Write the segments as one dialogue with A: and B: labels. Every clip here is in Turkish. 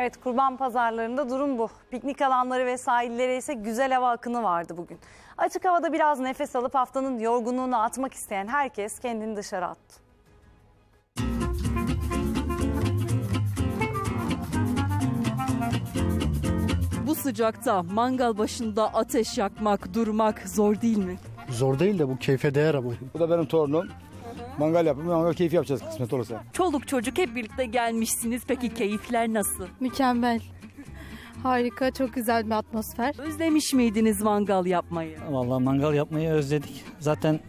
A: Evet kurban pazarlarında durum bu. Piknik alanları ve sahillere ise güzel hava akını vardı bugün. Açık havada biraz nefes alıp haftanın yorgunluğunu atmak isteyen herkes kendini dışarı attı.
B: Bu sıcakta mangal başında ateş yakmak, durmak zor değil mi?
C: Zor değil de bu keyfe değer ama.
D: Bu da benim torunum. Mangal yapıp mangal keyfi yapacağız kısmet olursa.
B: Çoluk çocuk hep birlikte gelmişsiniz. Peki keyifler nasıl?
E: Mükemmel. Harika, çok güzel bir atmosfer.
B: Özlemiş miydiniz mangal yapmayı?
F: Vallahi mangal yapmayı özledik. Zaten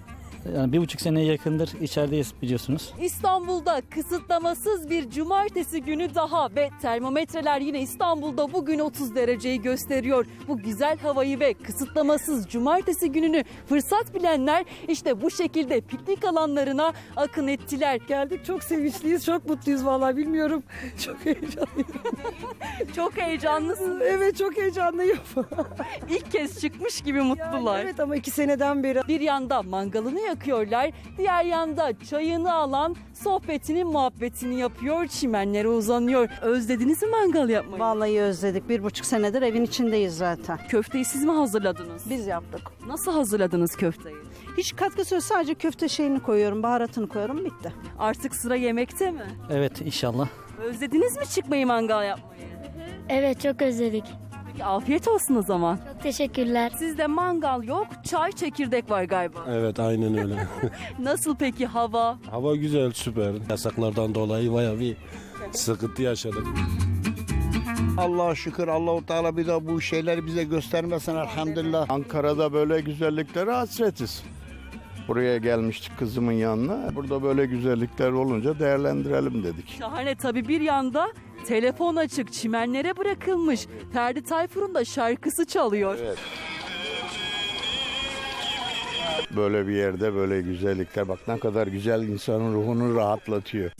F: yani bir buçuk seneye yakındır içerideyiz biliyorsunuz.
B: İstanbul'da kısıtlamasız bir cumartesi günü daha ve termometreler yine İstanbul'da bugün 30 dereceyi gösteriyor. Bu güzel havayı ve kısıtlamasız cumartesi gününü fırsat bilenler işte bu şekilde piknik alanlarına akın ettiler.
G: Geldik çok sevinçliyiz, çok mutluyuz vallahi bilmiyorum. Çok heyecanlıyım.
B: Çok heyecanlısınız.
G: Evet çok heyecanlıyım.
B: İlk kez çıkmış gibi mutlular.
G: evet ama iki seneden beri
B: Bir yanda mangalını yakıyorlar, diğer yanda çayını alan sohbetini muhabbetini yapıyor, çimenlere uzanıyor. Özlediniz mi mangal yapmayı?
H: Vallahi özledik. Bir buçuk senedir evin içindeyiz zaten.
B: Köfteyi siz mi hazırladınız?
H: Biz yaptık.
B: Nasıl hazırladınız köfteyi?
H: Hiç katkısı yok. Sadece köfte şeyini koyuyorum, baharatını koyuyorum. Bitti.
B: Artık sıra yemekte mi?
F: Evet inşallah.
B: Özlediniz mi çıkmayı mangal yapmayı?
I: Evet çok özledik.
B: Peki afiyet olsun o zaman.
I: Çok teşekkürler.
B: Sizde mangal yok, çay çekirdek var galiba.
J: Evet aynen öyle.
B: Nasıl peki hava?
J: Hava güzel süper. Yasaklardan dolayı bayağı bir sıkıntı yaşadık.
C: Allah'a şükür Allah-u Teala bir de bu şeyleri bize göstermesin elhamdülillah. Ankara'da böyle güzelliklere hasretiz. Buraya gelmiştik kızımın yanına. Burada böyle güzellikler olunca değerlendirelim dedik.
B: Şahane tabii bir yanda telefon açık, çimenlere bırakılmış. Ferdi Tayfur'un da şarkısı çalıyor.
C: Böyle bir yerde böyle güzellikler bak ne kadar güzel insanın ruhunu rahatlatıyor.